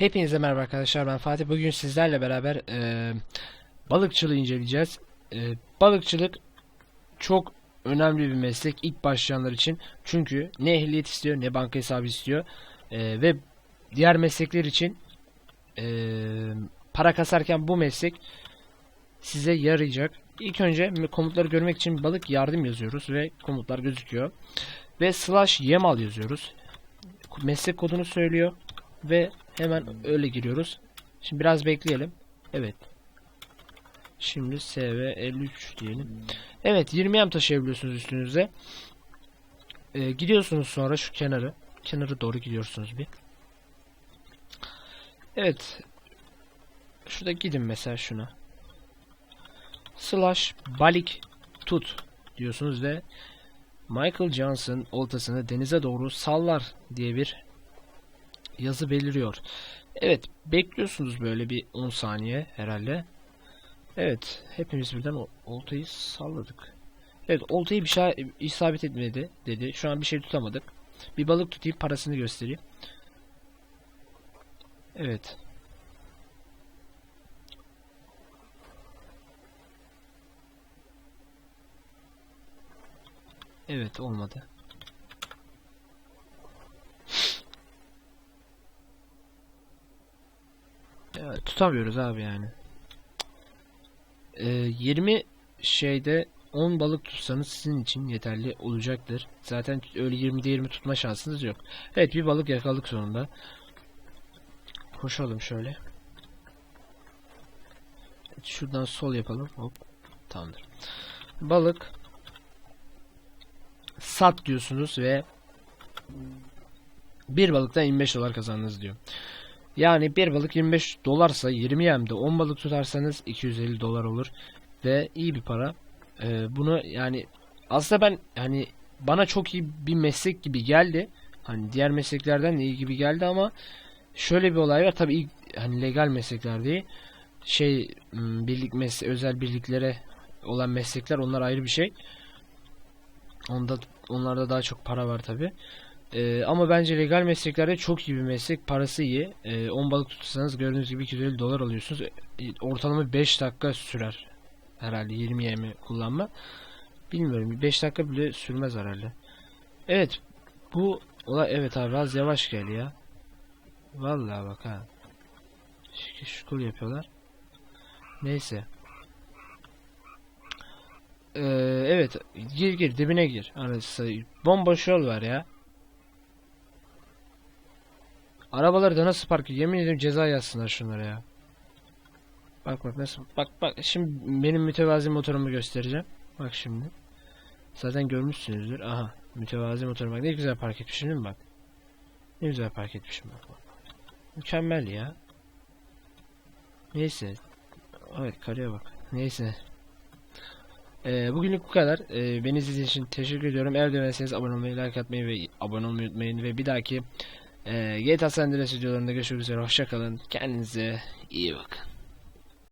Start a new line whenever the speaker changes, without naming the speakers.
Hepinize merhaba arkadaşlar ben Fatih. Bugün sizlerle beraber e, balıkçılığı inceleyeceğiz. E, balıkçılık çok önemli bir meslek ilk başlayanlar için. Çünkü ne ehliyet istiyor ne banka hesabı istiyor. E, ve diğer meslekler için e, para kasarken bu meslek size yarayacak. İlk önce komutları görmek için balık yardım yazıyoruz ve komutlar gözüküyor. Ve slash yemal yazıyoruz. Meslek kodunu söylüyor ve hemen öyle giriyoruz. Şimdi biraz bekleyelim. Evet. Şimdi SV 53 diyelim. Evet 20 yem taşıyabiliyorsunuz üstünüze. Ee, gidiyorsunuz sonra şu kenarı. Kenarı doğru gidiyorsunuz bir. Evet. Şurada gidin mesela şuna. Slash balik tut diyorsunuz ve Michael Johnson oltasını denize doğru sallar diye bir yazı beliriyor. Evet bekliyorsunuz böyle bir 10 saniye herhalde. Evet hepimiz birden oltayı salladık. Evet oltayı bir şey isabet etmedi dedi. Şu an bir şey tutamadık. Bir balık tutayım parasını göstereyim. Evet. Evet olmadı. Tutamıyoruz abi yani. Ee, 20 şeyde 10 balık tutsanız sizin için yeterli olacaktır. Zaten öyle 20'de 20 tutma şansınız yok. Evet bir balık yakaladık sonunda. Koşalım şöyle. Şuradan sol yapalım. Hop. Tamamdır. Balık sat diyorsunuz ve bir balıktan 25 dolar kazandınız diyor. Yani bir balık 25 dolarsa 20 yemde 10 balık tutarsanız 250 dolar olur ve iyi bir para. Ee, bunu yani aslında ben hani bana çok iyi bir meslek gibi geldi. Hani diğer mesleklerden de iyi gibi geldi ama şöyle bir olay var. Tabii hani legal meslekler değil. Şey m, birlik mesle özel birliklere olan meslekler onlar ayrı bir şey. Onda onlarda daha çok para var tabii. Ee, ama bence legal mesleklerde çok iyi bir meslek. Parası iyi. 10 balık tutarsanız gördüğünüz gibi 250 dolar alıyorsunuz. Ee, ortalama 5 dakika sürer. Herhalde 20 yemi kullanma. Bilmiyorum. 5 dakika bile sürmez herhalde. Evet. Bu olay evet abi biraz yavaş gel ya. Vallahi bak ha. Şükür yapıyorlar. Neyse. Ee, evet. Gir gir dibine gir. Arası bomboş yol var ya. Arabaları da nasıl park ediyor? Yemin ederim ceza yazsınlar şunlara ya. Bak bak nasıl bak bak şimdi benim mütevazi motorumu göstereceğim. Bak şimdi. Zaten görmüşsünüzdür. Aha mütevazi motorum bak ne güzel park etmişim değil mi bak. Ne güzel park etmişim bak. Mükemmel ya. Neyse. Evet karıya bak. Neyse. Ee, bugünlük bu kadar. Ee, beni izlediğiniz için teşekkür ediyorum. Eğer beğendiyseniz abone olmayı, like atmayı ve abone olmayı unutmayın. Ve bir dahaki ee, GTA San Andreas videolarında görüşmek üzere. Hoşçakalın. Kendinize iyi bakın.